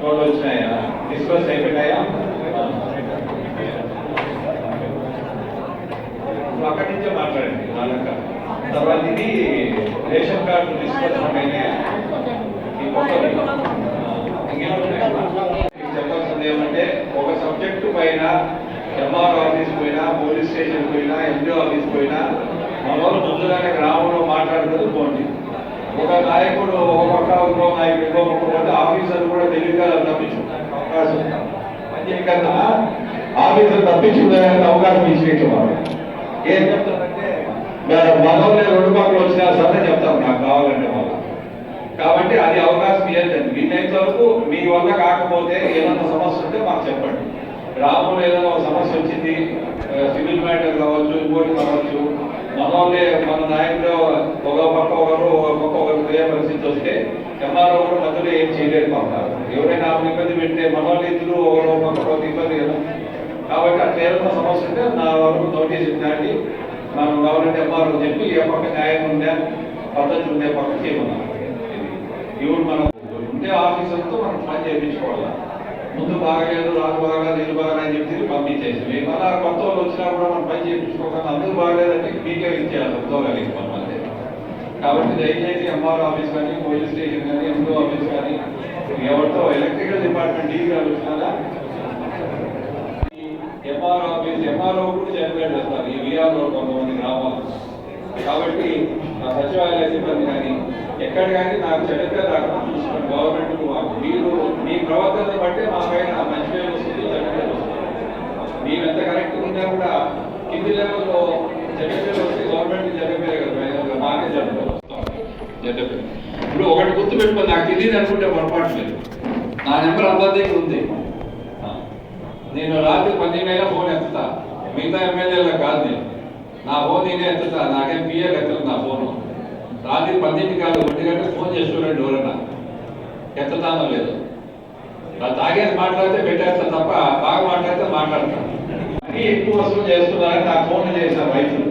రోడ్లు వచ్చినాయా డిస్కస్ అయిపోయినాయా ఇప్పుడు అక్కడి నుంచే మాట్లాడండి వాళ్ళక తర్వాత ఇది రేషన్ కార్డు డిస్కషన్ అయినాయా పోయినా ఆఫీస్ పోయినా వాళ్ళు ముందుగానే గ్రామంలో మాట్లాడుతూ పోండి. ఒక నాయకుడు ఒక ఇంకో నాయకుడు ఇంకో పక్క ఆఫీసర్ కూడా తెలివిగా తప్పించుకోవడానికి అవకాశం ఉంది. అంతేకన్నా ఆఫీసర్ తప్పించుకునే అవకాశం ఇచ్చినట్టు వాళ్ళు. ఏం చెప్తారంటే మనోళ్ళే రెండు పక్కలు వచ్చినా సరే చెప్తాం నాకు కావాలంటే వాళ్ళు. కాబట్టి అది అవకాశం ఇవ్వద్దండి వీలైనంత వరకు మీ వల్ల కాకపోతే ఏమన్నా సమస్య ఉంటే మాకు చెప్పండి. గ్రామంలో ఏదైనా ఒక సమస్య వచ్చింది సివిల్ మ్యాటర్ కావచ్చు ఇంకోటి కావచ్చు మన మన నాయకులు ఒక పక్క ఒకరు ఒక పక్క ఒకరు పోయే పరిస్థితి వస్తే ఎంఆర్ఓ కూడా మధ్యలో ఏం చేయలేదు ఎవరైనా ఇబ్బంది పెడితే మన ఇద్దరు ఒకరు పక్క ఒక ఇబ్బంది కదా కాబట్టి అట్లా ఏదైనా సమస్య ఉంటే నా వరకు నోటీస్ ఇచ్చినట్టు మనం గవర్నమెంట్ ఎంఆర్ఓ చెప్పి ఏ పక్క న్యాయం ఉండే పద్ధతి ఉండే పక్క చేయమన్నాం ఇవి మనం ఉండే ఆఫీసర్తో మనం పని చేయించుకోవాలి ముందు బాగలేదు రాదు బాగా నేను బాగా అని చెప్పి పంపించేసి. మేము అలా కొత్త వాళ్ళు వచ్చినా కూడా మనం పని చేయించుకోకుండా అందరూ బాగాలేదంటే మీకే ఇచ్చేయాలి ఉద్యోగాలు మనం కాబట్టి దయచేసి ఎంఆర్ ఆఫీస్ కానీ పోలీస్ స్టేషన్ కానీ ఎంఓ ఆఫీస్ కానీ ఎవరితో ఎలక్ట్రికల్ డిపార్ట్మెంట్ డీ గారు వచ్చినారా ఎంఆర్ ఆఫీస్ ఎంఆర్ఓ కూడా జనరేట్ చేస్తారు ఈ విఆర్ఓ కొంతమంది గ్రామాలు కాబట్టి సచివాలయ సిబ్బంది కానీ ఎక్కడ కానీ నాకు చెడ్డ దాకా రాకుండా గవర్నమెంట్ మీరు మీ ప్రవర్తన బట్టి మా పైన మంచి పేరు వస్తుంది చెడ్డ పేరు వస్తుంది. ఎంత కరెక్ట్ ఉన్నా కూడా కింది లెవెల్లో చెడ్డ పేరు వస్తే గవర్నమెంట్ చెడ్డ కదా మాకే చెడ్డ చెడ్డ పేరు. ఇప్పుడు ఒకటి గుర్తు పెట్టుకో నాకు తెలియదు అనుకుంటే పొరపాటు లేదు. నా నెంబర్ అందరి దగ్గర ఉంది. నేను రాత్రి పన్నెండు అయినా ఫోన్ ఎత్తుతా. మిగతా ఎమ్మెల్యేలకు కాదు నేను. నా ఫోన్ నేనే ఎత్తుతా నాకేం పిఎల్ ఎత్తదు నా ఫోను. రాత్రి పన్నెండు కాదు ఒంటి గంట ఫోన్ చేసి చూడండి ఎవరన్నా. ఎత్తుతానో లేదు. నా తాగేసి మాట్లాడితే పెట్టేస్తా తప్ప బాగా మాట్లాడితే మాట్లాడతాను అన్నీ ఎక్కువ వసూలు చేస్తున్నారని నాకు ఫోన్ చేసిన రైతులు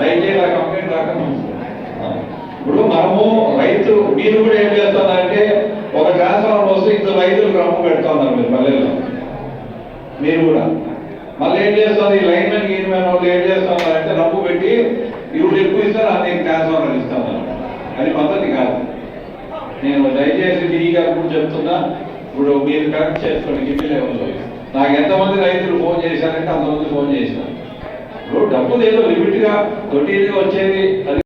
రైతే నా కంప్లైంట్ రాక ఇప్పుడు మనము రైతు మీరు కూడా ఏం చేస్తున్నారంటే ఒక ట్రాన్స్ఫార్మర్ వస్తే ఇద్దరు రైతులు క్రమం పెడతా ఉన్నారు మీరు పల్లెల్లో. మీరు కూడా. మళ్ళీ ఏం చేస్తుంది లైన్ మెన్ గీన్ మెన్ వాళ్ళు ఏం చేస్తాం రప్పు పెట్టి ఇవి ఎక్కువ ఇస్తారు అది ట్రాన్స్ఫార్మర్ ఇస్తాను. అది పద్ధతి కాదు. నేను దయచేసి డీ గారు కూడా చెప్తున్నా ఇప్పుడు మీరు కరెక్ట్ చేసుకోండి గిడ్డి లెవెల్లో నాకు ఎంతమంది రైతులు ఫోన్ చేశారంటే అంతమంది ఫోన్ చేశారు ఇప్పుడు డబ్బులు ఏదో లిమిట్గా తొట్టిగా వచ్చేది అది